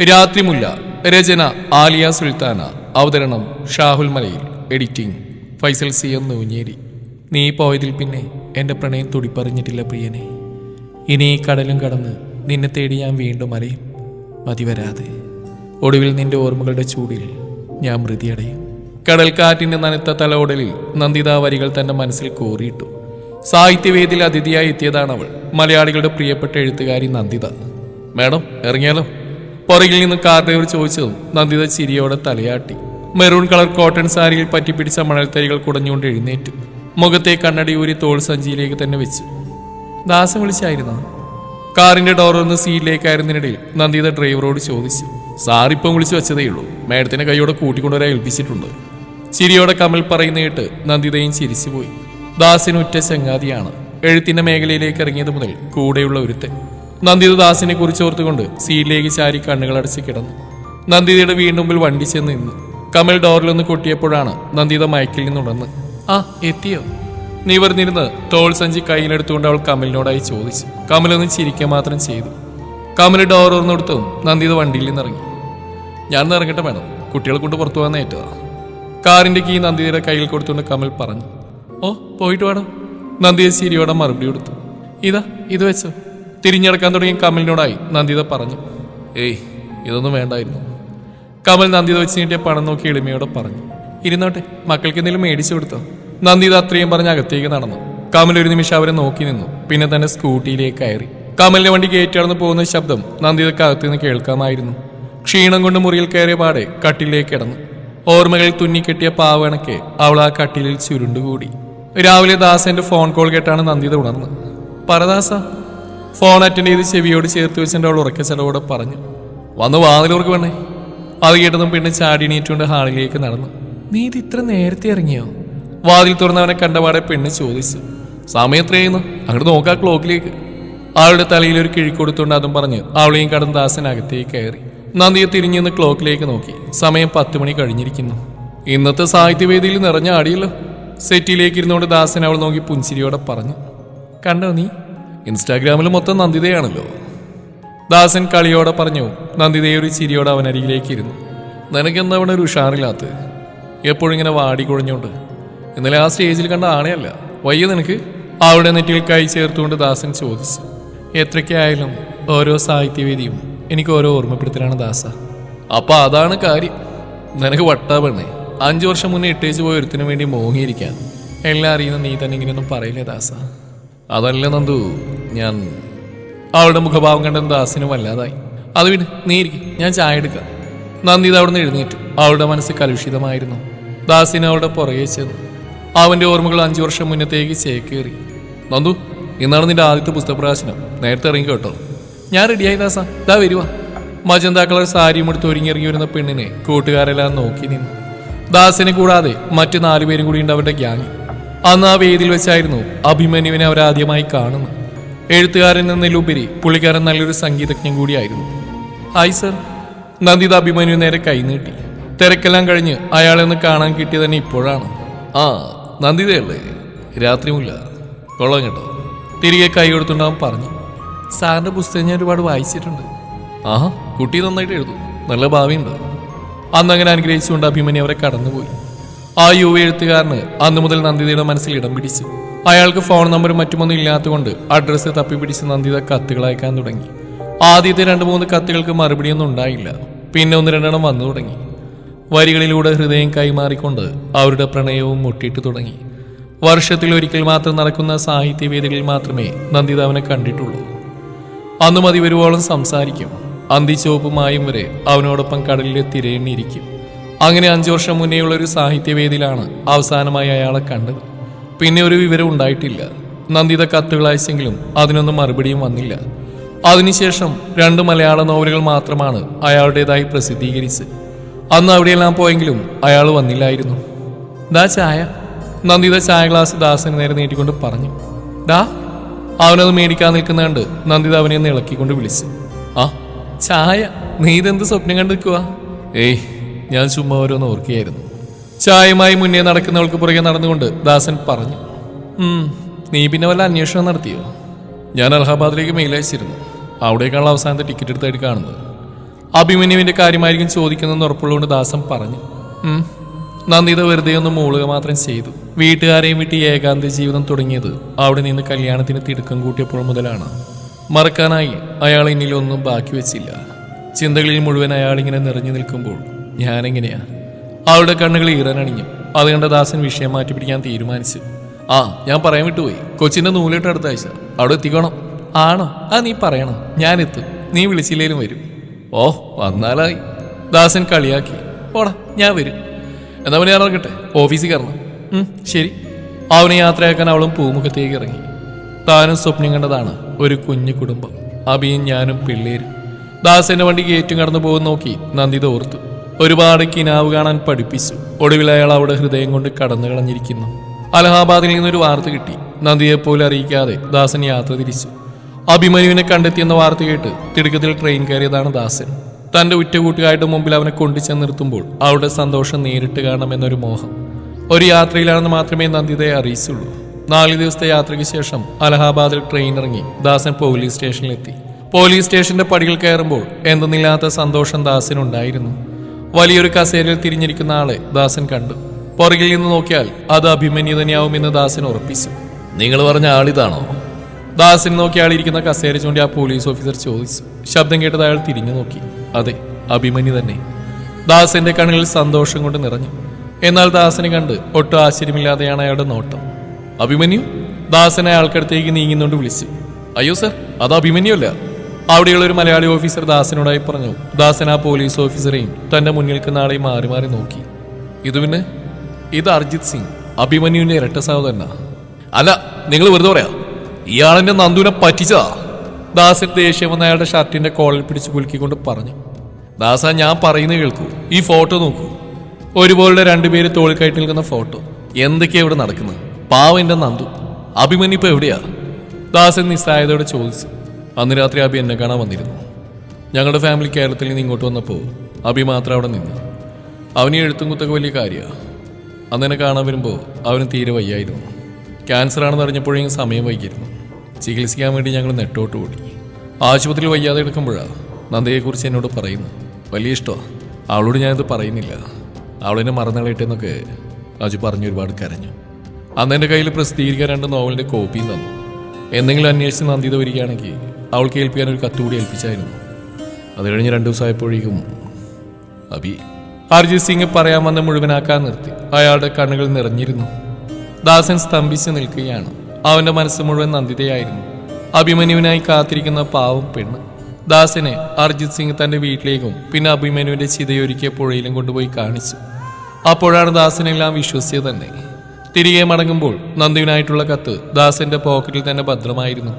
രാത്രിമുല്ല രചന ആലിയ സുൽത്താന അവതരണം Shahul Malayil editing Faisal C M Noonjeri. നീ പോയതിൽ പിന്നെ എന്റെ പ്രണയം തുടിപ്പറിഞ്ഞിട്ടില്ല പ്രിയനെ. ഇനി കടലും കടന്ന് നിന്നെ തേടി ഞാൻ വീണ്ടും മലയും മതിവരാതെ. ഒടുവിൽ നിന്റെ ഓർമ്മകളുടെ ചൂടിൽ ഞാൻ മൃതിയടയും. കടൽക്കാറ്റിന്റെ നനത്ത തലോടലിൽ നന്ദിതാ വരികൾ തന്റെ മനസ്സിൽ കോറിയിട്ടു. സാഹിത്യവേദിയിൽ അതിഥിയായി എത്തിയതാണ് അവൾ മലയാളികളുടെ പ്രിയപ്പെട്ട എഴുത്തുകാരി നന്ദിത. മാഡം ഇറങ്ങിയാലോ? പുറകിൽ നിന്ന് കാർ ഡ്രൈവർ ചോദിച്ചതും നന്ദിത ചിരിയോടെ തലയാട്ടി. മെറൂൺ കളർ കോട്ടൺ സാരിയിൽ പറ്റിപ്പിടിച്ച മണൽത്തരികൾ കുടഞ്ഞുകൊണ്ട് എഴുന്നേറ്റു. മുഖത്തെ കണ്ണടി ഊരി തോൾ സഞ്ചിയിലേക്ക് തന്നെ വെച്ചു. ദാസം വിളിച്ചായിരുന്നോ? കാറിന്റെ ഡോർ ഒന്ന് സീറ്റിലേക്കായിരുന്നതിനിടയിൽ നന്ദിത ഡ്രൈവറോട് ചോദിച്ചു. സാർ ഇപ്പം വിളിച്ചു വെച്ചതേ ഉള്ളൂ. മേഡത്തിന്റെ കൈയോടെ കൂട്ടിക്കൊണ്ടുവരാൻ ഏൽപ്പിച്ചിട്ടുണ്ട്. ചിരിയോടെ കമൽ പറയുന്ന കേട്ട് നന്ദിതയും ചിരിച്ചുപോയി. ദാസിന് ഉറ്റ ചങ്ങാതിയാണ്. എഴുത്തിന്റെ മേഖലയിലേക്ക് ഇറങ്ങിയത് മുതൽ കൂടെയുള്ള ഒരുത്തൻ. നന്ദിത ദാസിനെ കുറിച്ച് ഓർത്തുകൊണ്ട് സീറ്റിലേക്ക് ചാരി കണ്ണുകളടച്ച് കിടന്നു. നന്ദിതയുടെ വീണ്ടും മുമ്പിൽ വണ്ടി ചെന്ന് നിന്നു. കമൽ ഡോറിൽ നിന്ന് കൊട്ടിയപ്പോഴാണ് നന്ദിത മയക്കിൽ നിന്നുണർന്ന് ആ എത്തിയോ? നിവർന്നിരുന്ന് തോൾ സഞ്ചി കയ്യിലെടുത്തുകൊണ്ട് അവൾ കമലിനോടായി ചോദിച്ചു. കമലൊന്ന് ചിരിക്കുക മാത്രം ചെയ്തു. കമൽ ഡോർ തുറന്നെടുത്തും നന്ദിത വണ്ടിയിൽ നിന്നിറങ്ങി ഞാൻ ഇറങ്ങട്ടെ വേണം കുട്ടികളെ കൊണ്ട് പുറത്തു പോകാൻ ഏറ്റതാ കാറിന്റെ കീ നന്ദിതയുടെ കയ്യിൽ കൊടുത്തുകൊണ്ട് കമൽ പറഞ്ഞു ഓ പോയിട്ട് വേണം നന്ദിയെ ചിരിയോടെ മറുപടി കൊടുത്തു ഇതാ ഇത് വെച്ചോ. തിരിഞ്ഞടക്കാൻ തുടങ്ങിയ കമലിനോടായി നന്ദിത പറഞ്ഞു ഏയ് ഇതൊന്നും വേണ്ടായിരുന്നു. കമൽ നന്ദിത വെച്ച് നീട്ടിയ പണം നോക്കി എളിമയോടെ പറഞ്ഞു ഇരുന്നോട്ടെ മക്കൾക്ക് എന്തെങ്കിലും മേടിച്ചു കൊടുത്തോ. നന്ദിത അത്രയും പറഞ്ഞ് അകത്തേക്ക് നടന്നു. കമൽ ഒരു നിമിഷം അവരെ നോക്കി നിന്നു പിന്നെ തന്നെ സ്കൂട്ടിയിലേക്ക് കയറി. കമലിന്റെ വണ്ടി കയറ്റിടന്ന് പോകുന്ന ശബ്ദം നന്ദിതക്ക് അകത്തുനിന്ന് കേൾക്കാമായിരുന്നു. ക്ഷീണം കൊണ്ട് മുറിയിൽ കയറിയ പാടെ കട്ടിലേക്ക് കിടന്നു. ഓർമ്മകളിൽ തുന്നിക്കെട്ടിയ പാവണക്ക് അവൾ ആ കട്ടിലിൽ ചുരുണ്ടുകൂടി. രാവിലെ ദാസന്റെ ഫോൺ കോൾ കേട്ടാണ് നന്ദിത ഉണർന്നത്. പറദാസ ഫോൺ അറ്റൻഡ് ചെയ്ത് ചെവിയോട് ചേർത്ത് വെച്ചിട്ട് അവൾ ഉറക്ക ചെലവോടെ പറഞ്ഞു വന്ന് വാതിലൂർക്ക് വേണേ അത് കേട്ടതും പിന്നെ ചാടി നീറ്റുകൊണ്ട് ഹാളിലേക്ക് നടന്നു. നീ ഇത് ഇത്ര നേരത്തെ ഇറങ്ങിയോ? വാതിൽ തുറന്നവനെ കണ്ടപാടെ പെണ്ണ് ചോദിച്ചു. സമയം എത്രയായിരുന്നു? അങ്ങോട്ട് നോക്കാം ക്ലോക്കിലേക്ക്. അവളുടെ തലയിൽ ഒരു കിഴി കൊടുത്തുകൊണ്ട് അതും പറഞ്ഞ് അവളെയും കടന്ന് ദാസൻ അകത്തേക്ക് കയറി. നന്ദിയെ തിരിഞ്ഞു നിന്ന് ക്ലോക്കിലേക്ക് നോക്കി. സമയം പത്ത് മണി കഴിഞ്ഞിരിക്കുന്നു. ഇന്നത്തെ സാഹിത്യവേദിയിൽ നിറഞ്ഞ ആടിയല്ലോ. സെറ്റിലേക്ക് ഇരുന്നുകൊണ്ട് ദാസൻ അവൾ നോക്കി പുഞ്ചിരിയോടെ പറഞ്ഞു കണ്ടോ നീ? ഇൻസ്റ്റാഗ്രാമിൽ മൊത്തം നന്ദിതയാണല്ലോ. ദാസൻ കളിയോടെ പറഞ്ഞു നന്ദിതയെ ഒരു ചിരിയോടെ അവൻ അരികിലേക്ക് ഇരുന്നു. നിനക്കെന്താ അവിടെ ഒരു ഉഷാറില്ലാത്ത എപ്പോഴും ഇങ്ങനെ വാടി കുഴഞ്ഞോണ്ട് ഇന്നലെ ആ സ്റ്റേജിൽ കണ്ട ആണയല്ല വയ്യ നിനക്ക്? അവളുടെ നെറ്റിയിൽ കൈ ചേർത്തുകൊണ്ട് ദാസൻ ചോദിച്ചു. എത്രയ്ക്കായാലും ഓരോ സാഹിത്യവേദിയും എനിക്ക് ഓരോ ഓർമ്മപ്പെടുത്തലാണ് ദാസ. അപ്പൊ അതാണ് കാര്യം. നിനക്ക് വട്ടാ പെണ്ണേ. അഞ്ചു വർഷം മുന്നേ ഇട്ടേച്ച് പോയ ഒരുത്തിനു വേണ്ടി മോങ്ങിയിരിക്കാൻ എല്ലാം അറിയുന്ന നീ തന്നെ ഇങ്ങനെയൊന്നും പറയില്ലേ ദാസ? അതല്ല നന്ദു. ഞാൻ അവളുടെ മുഖഭാവം കണ്ട ദാസിനും വല്ലാതായി. അത് വിട് നീ ഇരിക്കും ഞാൻ ചായ എടുക്കാം. നന്ദിത അവിടുന്ന് എഴുന്നേറ്റു. അവളുടെ മനസ്സ് കലുഷിതമായിരുന്നു. ദാസിന് അവളുടെ പുറകെ ചെന്നു. അവന്റെ ഓർമ്മകൾ അഞ്ചു വർഷം മുന്നത്തേക്ക് ചേക്കേറി. നന്ദു ഇന്നാണ് നിന്റെ ആദ്യത്തെ പുസ്തകപ്രകാശനം. നേരത്തെ ഇറങ്ങി കേട്ടോ. ഞാൻ റെഡിയായി ദാസ. ദാ വരുവാ. മജന്ത സാരിയും എടുത്ത് ഒരുങ്ങിയിറങ്ങി വരുന്ന പെണ്ണിനെ കൂട്ടുകാരെല്ലാം നോക്കി നിന്നു. ദാസിനെ കൂടാതെ മറ്റു നാലുപേരും കൂടി ഉണ്ട് അവരുടെ ഗ്യാങ്. അന്ന് ആ വേദിയിൽ വെച്ചായിരുന്നു അഭിമന്യുവിനെ അവരാദ്യമായി കാണുന്നത്. എഴുത്തുകാരൻ എന്നതിലുപരി പുള്ളിക്കാരൻ നല്ലൊരു സംഗീതജ്ഞൻ കൂടിയായിരുന്നു. Hi sir. നന്ദിത അഭിമന്യു നേരെ കൈനീട്ടി തിരക്കെല്ലാം കഴിഞ്ഞ് അയാളെ ഒന്ന് കാണാൻ കിട്ടിയത് തന്നെ ഇപ്പോഴാണ്. ആ നന്ദിതയല്ലേ? രാത്രിയുമില്ല. കൊള്ളാം കേട്ടോ. തിരികെ കൈ കൊടുത്തുണ്ടാവും പറഞ്ഞു. സാറിന്റെ പുസ്തകം ഞാൻ ഒരുപാട് വായിച്ചിട്ടുണ്ട്. ആഹാ കുട്ടി നന്നായിട്ട് എഴുതും. നല്ല ഭാവിയുണ്ട്. അന്നങ്ങനെ അനുഗ്രഹിച്ചുകൊണ്ട് അഭിമന്യു അവരെ കടന്നുപോയി. ആ യുവ എഴുത്തുകാരന് അന്നു മുതൽ നന്ദിതയുടെ മനസ്സിൽ ഇടം പിടിച്ചു. അയാൾക്ക് ഫോൺ നമ്പർ മറ്റുമൊന്നും ഇല്ലാത്തതുകൊണ്ട് അഡ്രസ്സ് തപ്പിപ്പിടിച്ച് നന്ദിത കത്തുകൾ അയക്കാൻ തുടങ്ങി. ആദ്യത്തെ രണ്ട് മൂന്ന് കത്തുകൾക്ക് മറുപടിയൊന്നും ഉണ്ടായില്ല. പിന്നെ ഒന്ന് രണ്ടെണ്ണം വന്നു തുടങ്ങി. വരികളിലൂടെ ഹൃദയം കൈമാറിക്കൊണ്ട് അവരുടെ പ്രണയവും മുട്ടിയിട്ട് തുടങ്ങി. വർഷത്തിൽ ഒരിക്കൽ മാത്രം നടക്കുന്ന സാഹിത്യവേദികളിൽ മാത്രമേ നന്ദിത അവനെ കണ്ടിട്ടുള്ളൂ. അന്ന് മതി വരുവോളം സംസാരിക്കും. അന്തിച്ചോപ്പുമായും വരെ അവനോടൊപ്പം കടലിലെ തിരയെണ്ണിയിരിക്കും. അങ്ങനെ അഞ്ചു വർഷം മുന്നേയുള്ള ഒരു സാഹിത്യവേദിയിലാണ് അവസാനമായി അയാളെ കണ്ടത്. പിന്നെ ഒരു വിവരം ഉണ്ടായിട്ടില്ല. നന്ദിത കത്തുകൾ അയച്ചെങ്കിലും അതിനൊന്നും മറുപടിയും വന്നില്ല. അതിനുശേഷം രണ്ട് മലയാള നോവലുകൾ മാത്രമാണ് അയാളുടേതായി പ്രസിദ്ധീകരിച്ച് അന്ന് അവിടെയെല്ലാം പോയെങ്കിലും അയാൾ വന്നില്ലായിരുന്നു. ദാ ചായ. നന്ദിത ചായ ഗ്ലാസ് ദാസന് നേരെ നീട്ടിക്കൊണ്ട് പറഞ്ഞു. ദാ അവനത് മേടിക്കാൻ നിൽക്കുന്നതുകൊണ്ട് നന്ദിത അവനെ ഒന്ന് ഇളക്കിക്കൊണ്ട് വിളിച്ചു. ആ ചായ? നീ ഇതെന്ത് സ്വപ്നം കണ്ടു നിൽക്കുക ഏയ് ഞാൻ ചുമ്മാ ഓരോന്ന് ഓർക്കുകയായിരുന്നു. ചായയുമായി മുന്നേ നടക്കുന്നവൾക്ക് പുറകെ നടന്നുകൊണ്ട് ദാസൻ പറഞ്ഞു നീ പിന്നെ വല്ല അന്വേഷണം നടത്തിയോ? ഞാൻ അലഹാബാദിലേക്ക് മെയിൽ അയച്ചിരുന്നു. അവിടേക്കാണല്ലോ അവസാനത്തെ ടിക്കറ്റ് എടുത്തായിട്ട് കാണുന്നത്. അഭിമന്യുവിന്റെ കാര്യമായിരിക്കും ചോദിക്കുന്നതെന്ന് ഉറപ്പുള്ളതുകൊണ്ട് ദാസൻ പറഞ്ഞു. നന്ദിത വെറുതെ ഒന്ന് മൂളുക മാത്രം ചെയ്തു. വീട്ടുകാരെയും വിട്ട് ഏകാന്ത ജീവിതം തുടങ്ങിയത് അവിടെ നിന്ന് കല്യാണത്തിന് തിടുക്കം കൂട്ടിയപ്പോൾ മുതലാണ്. മറക്കാനായി അയാൾ എന്നിലൊന്നും ബാക്കി വെച്ചില്ല. ചിന്തകളിൽ മുഴുവൻ അയാളിങ്ങനെ നിറഞ്ഞു നിൽക്കുമ്പോൾ ഞാനെങ്ങനെയാ അവളുടെ കണ്ണുകൾ ഈറനണിഞ്ഞു അത് കണ്ട ദാസൻ വിഷയം മാറ്റി പിടിക്കാൻ തീരുമാനിച്ചു. ആ ഞാൻ പറയാൻ വിട്ടുപോയി. കൊച്ചിന്റെ നൂലിട്ട് അടുത്ത ആഴ്ച. അവിടെ എത്തിക്കണം. ആണോ? ആ നീ പറയണം. ഞാനെത്തും നീ വിളിച്ചില്ലേലും വരും. ഓ വന്നാലായി. ദാസൻ കളിയാക്കി. പോടാ ഞാൻ വരും. എന്നാ പിന്നെ ഇറങ്ങട്ടെ? ഓഫീസിൽ കയറണം. ശരി. അവനെ യാത്രയാക്കാൻ അവളും പൂമുഖത്തേക്ക് ഇറങ്ങി. താനും സ്വപ്നം കണ്ടതാണ് ഒരു കുഞ്ഞു കുടുംബം. അബിയും ഞാനും പിള്ളേരും. ദാസന്റെ വണ്ടി ഗേറ്റും കടന്നു പോകുന്ന നോക്കി നന്ദി ഓർത്തു ഒരുപാട് കിനാവ് കാണാൻ പഠിപ്പിച്ചു. ഒടുവിൽ അയാൾ അവിടെ ഹൃദയം കൊണ്ട് കടന്നു കളഞ്ഞിരിക്കുന്നു. അലഹാബാദിൽ നിന്നൊരു വാർത്ത കിട്ടി. നന്ദിയെപ്പോലെ അറിയിക്കാതെ ദാസൻ യാത്ര തിരിച്ചു. അഭിമന്യുവിനെ കണ്ടെത്തിയെന്ന വാർത്ത കേട്ട് തിടുക്കത്തിൽ ട്രെയിൻ കയറിയതാണ് ദാസൻ. തന്റെ ഉറ്റകൂട്ടുകാരുടെ മുമ്പിൽ അവനെ കൊണ്ടുചെന്ന് നിർത്തുമ്പോൾ അവളുടെ സന്തോഷം നേരിട്ട് കാണണമെന്നൊരു മോഹം. ഒരു യാത്രയിലാണെന്ന് മാത്രമേ നന്ദിതയെ അറിയിച്ചുള്ളൂ. നാല് ദിവസത്തെ യാത്രയ്ക്ക് ശേഷം അലഹാബാദിൽ ട്രെയിൻ ഇറങ്ങി ദാസൻ പോലീസ് സ്റ്റേഷനിലെത്തി പോലീസ് സ്റ്റേഷന്റെ പടികൾ കയറുമ്പോൾ എന്തെന്നില്ലാത്ത സന്തോഷം ദാസനുണ്ടായിരുന്നു വലിയൊരു കസേരയിൽ തിരിഞ്ഞിരിക്കുന്ന ആളെ ദാസൻ കണ്ടു. പുറകിൽ നിന്ന് നോക്കിയാൽ അത് അഭിമന്യു തന്നെയാവുമെന്ന് ദാസൻ ഉറപ്പിച്ചു. നിങ്ങൾ പറഞ്ഞ ആളിതാണോ ദാസൻ നോക്കി ആളിരിക്കുന്ന കസേര ചൂണ്ടി ആ പോലീസ് ഓഫീസർ ചോദിച്ചു. ശബ്ദം കേട്ടത് അയാൾ തിരിഞ്ഞു നോക്കി. അതെ അഭിമന്യു തന്നെ. ദാസന്റെ കണ്ണുകളിൽ സന്തോഷം കൊണ്ട് നിറഞ്ഞു. എന്നാൽ ദാസനെ കണ്ട് ഒട്ടും ആശ്ചര്യമില്ലാതെയാണ് അയാളുടെ നോട്ടം. അഭിമന്യു? ദാസനെ അയാൾക്കടുത്തേക്ക് നീങ്ങുന്നുകൊണ്ട് വിളിച്ചു. അയ്യോ സർ അത് അഭിമന്യു അല്ല. അവിടെയുള്ള ഒരു മലയാളി ഓഫീസർ ദാസനോടായി പറഞ്ഞു ദാസൻ ആ പോലീസ് ഓഫീസറെയും തന്റെ മുന്നിൽ നിൽക്കുന്ന ആളെയും മാറി മാറി നോക്കി. ഇത് പിന്നെ? ഇത് അർജിത് സിംഗ് അഭിമന്യുവിന്റെ ഇരട്ട സഹോദരനാ. അല്ല നിങ്ങൾ വെറുതെ പറയാ? ഇയാളെന്റെ നന്ദുവിനെ പറ്റിച്ചതാ? ദാസൻ ദേഷ്യം വന്ന അയാളുടെ ഷർട്ടിന്റെ കോളിൽ പിടിച്ച് കുലുക്കിക്കൊണ്ട് പറഞ്ഞു ദാസ ഞാൻ പറയുന്നത് കേൾക്കൂ. ഈ ഫോട്ടോ നോക്കൂ. ഒരുപോലെ രണ്ടുപേര് തോളിക്കായിട്ട് നിൽക്കുന്ന ഫോട്ടോ. എന്തൊക്കെയാ ഇവിടെ നടക്കുന്നത്? പാവ എന്റെ നന്ദു. അഭിമന്യു ഇപ്പൊ എവിടെയാ? ദാസൻ നിസ്സായതയോടെ ചോദിച്ചു അന്ന് രാത്രി അഭി എന്നെ കാണാൻ വന്നിരുന്നു. ഞങ്ങളുടെ ഫാമിലി കേരളത്തിൽ നിന്ന് ഇങ്ങോട്ട് വന്നപ്പോൾ അബി മാത്രം അവിടെ നിന്ന്. അവന് എഴുത്തും കുത്തൊക്കെ വലിയ കാര്യമാണ് അന്ന് എന്നെ കാണാൻ വരുമ്പോൾ അവന് തീരെ വയ്യായിരുന്നു. ക്യാൻസർ ആണെന്ന് അറിഞ്ഞപ്പോഴേക്കും സമയം വൈകിയിരുന്നു. ചികിത്സിക്കാൻ വേണ്ടി ഞങ്ങൾ നെട്ടോട്ട് ഓടി. ആശുപത്രിയിൽ വയ്യാതെ എടുക്കുമ്പോഴാണ് നന്ദയെക്കുറിച്ച് എന്നോട് പറയുന്നു. വലിയ ഇഷ്ടമാണ് അവളോട് ഞാനിത് പറയുന്നില്ല. അവളെന്നെ മറന്നളയിട്ടെന്നൊക്കെ അജു പറഞ്ഞു ഒരുപാട് കരഞ്ഞു. അന്ന് എന്റെ കയ്യിൽ പ്രസിദ്ധീകരിക്കാൻ രണ്ട് നോവലിന്റെ കോപ്പിയും തന്നു. എന്തെങ്കിലും അന്വേഷിച്ച് നന്ദിത വരികയാണെങ്കിൽ അവൾക്ക് ഏൽപ്പിക്കാൻ ഒരു കത്തുകൂടി ഏൽപ്പിച്ചായിരുന്നു. അത് കഴിഞ്ഞ് രണ്ടു ദിവസമായപ്പോഴേക്കും അബി അർജിത് സിംഗ് പറയാൻ വന്ന് മുഴുവനാക്കാൻ നിർത്തി. അയാളുടെ കണ്ണുകൾ നിറഞ്ഞിരുന്നു. ദാസൻ സ്തംഭിച്ച് നിൽക്കുകയാണ്. അവന്റെ മനസ്സ് മുഴുവൻ നന്ദിതയായിരുന്നു. അഭിമന്യുവിനായി കാത്തിരിക്കുന്ന പാവം പെണ്ണ്. ദാസനെ അർജിത് സിംഗ് തന്റെ വീട്ടിലേക്കും പിന്നെ അഭിമന്യുവിന്റെ ചിതയൊരുക്കിയ പുഴയിലും കൊണ്ടുപോയി കാണിച്ചു. അപ്പോഴാണ് ദാസനെല്ലാം വിശ്വസിച്ചത് തന്നെ. തിരികെ മടങ്ങുമ്പോൾ നന്ദുവിനായിട്ടുള്ള കത്ത് ദാസന്റെ പോക്കറ്റിൽ തന്നെ ഭദ്രമായിരുന്നു.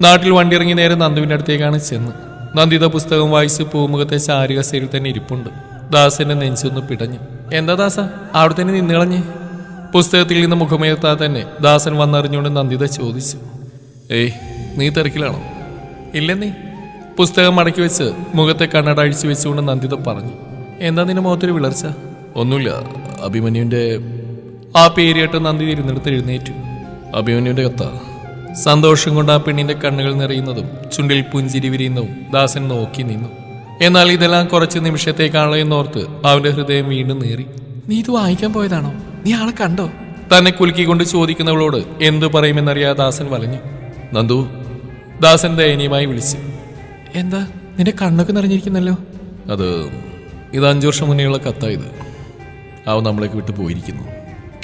നാട്ടിൽ വണ്ടി ഇറങ്ങി നേരെ നന്ദുവിന്റെ അടുത്തേക്കാണ് ചെന്ന്. നന്ദിത പുസ്തകം വായിച്ച് പൂമുഖത്തെ ചാരുകസയിൽ തന്നെ ഇരിപ്പുണ്ട്. ദാസന്റെ നെഞ്ചൊന്ന് പിടഞ്ഞു. എന്താ ദാസ? അവിടെ തന്നെ നിന്നിളഞ്ഞ് പുസ്തകത്തിൽ നിന്ന് മുഖമുയർത്താതെ തന്നെ ദാസൻ വന്നറിഞ്ഞുകൊണ്ട് നന്ദിത ചോദിച്ചു. ഏയ് നീ തിരക്കിലാണോ? ഇല്ലെന്നേ പുസ്തകം മടക്കി വെച്ച് മുഖത്തെ കണ്ണട അഴിച്ചു വെച്ചുകൊണ്ട് നന്ദിത പറഞ്ഞു. എന്താ നിന്റെ മുഖത്തൊരു വിളർച്ച? ഒന്നുമില്ല. അഭിമന്യുവിന്റെ ആ പേര് കേട്ട് നന്ദി തിരുന്നെടുത്ത് എഴുന്നേറ്റു. അഭിമന്യുടെ കത്ത. സന്തോഷം കൊണ്ട് ആ പെണ്ണിന്റെ കണ്ണുകൾ നിറയുന്നതും ചുണ്ടിൽ പുഞ്ചിരി വിരിയുന്നതും ദാസൻ നോക്കി നിന്നു. എന്നാൽ ഇതെല്ലാം കുറച്ച് നിമിഷത്തേക്കാണല്ലോ എന്നോർത്ത് അവന്റെ ഹൃദയം വീണ്ടും നേറി. നീ ഇത് വാങ്ങിക്കാൻ പോയതാണോ? നീ ആളെ കണ്ടോ? തന്നെ കുലുക്കിക്കൊണ്ട് ചോദിക്കുന്നവളോട് എന്തു പറയുമെന്നറിയാതെ ദാസൻ വലഞ്ഞു. നന്ദു ദാസൻ ദയനീയമായി വിളിച്ചു. എന്താ? നിന്റെ കണ്ണൊക്കെ നിറഞ്ഞിരിക്കുന്നല്ലോ? അത് ഇത് അഞ്ചു വർഷം മുന്നേയുള്ള കത്തായത് അവൻ നമ്മളേക്ക് വിട്ടു പോയിരിക്കുന്നു.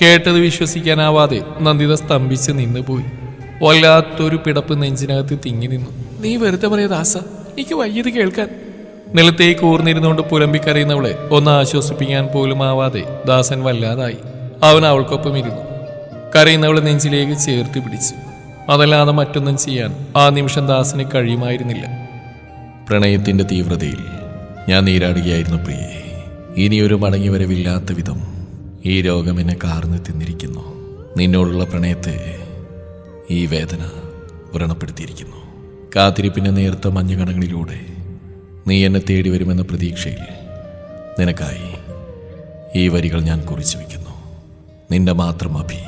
കേട്ടത് വിശ്വസിക്കാനാവാതെ നന്ദിത സ്തംഭിച്ച് നിന്നുപോയി. വല്ലാത്തൊരു പിടപ്പ് നെഞ്ചിനകത്ത് തിങ്ങി നിന്നു. നീ വെറുതെ പറയാ ദാസ എനിക്ക് വയ്യത് കേൾക്കാൻ. നിലത്തേക്ക് ഊർന്നിരുന്നുകൊണ്ട് പുലമ്പിക്കരയുന്നവളെ ഒന്ന് ആശ്വസിപ്പിക്കാൻ പോലും ആവാതെ ദാസൻ വല്ലാതായി. അവൻ അവൾക്കൊപ്പം ഇരുന്നു. കരയുന്നവളെ നെഞ്ചിലേക്ക് ചേർത്ത് പിടിച്ചു. അതല്ലാതെ മറ്റൊന്നും ചെയ്യാൻ ആ നിമിഷം ദാസന് കഴിയുമായിരുന്നില്ല. പ്രണയത്തിന്റെ തീവ്രതയിൽ ഞാൻ നീരാടുകയായിരുന്നു പ്രിയെ. ഇനിയൊരു മടങ്ങിവരവില്ലാത്ത വിധം ഈ രോഗം എന്നെ കാർന്ന് തിന്നിരിക്കുന്നു. നിന്നോടുള്ള പ്രണയത്തെ ഈ വേദന വ്രണപ്പെടുത്തിയിരിക്കുന്നു. കാത്തിരിപ്പിന്റെ നേർത്ത മഞ്ഞുകണങ്ങളിലൂടെ നീ എന്നെ തേടി വരുമെന്ന പ്രതീക്ഷയിൽ നിനക്കായി ഈ വരികൾ ഞാൻ കുറിച്ചു വയ്ക്കുന്നു നിന്റെ മാത്രം അഭി.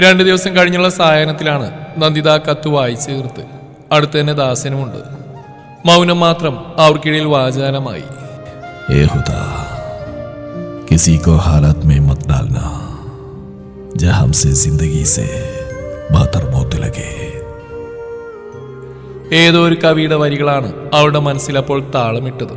രണ്ട് ദിവസം കഴിഞ്ഞുള്ള സായനത്തിലാണ് നന്ദിത കത്ത് വായിച്ചു തീർത്ത് അടുത്ത് തന്നെ ദാസനുമുണ്ട്. മൗനം മാത്രം അവർക്കിടയിൽ വാചാനമായി ഏഹുദാ किसी को हालत में मत डालना जहां हमसे जिंदगी से बहतर मौत लगे ഏതോ ഒരു കവിയുടെ വരികളാണ് അവളുടെ മനസ്സിൽ അപ്പോൾ താളമിട്ടത്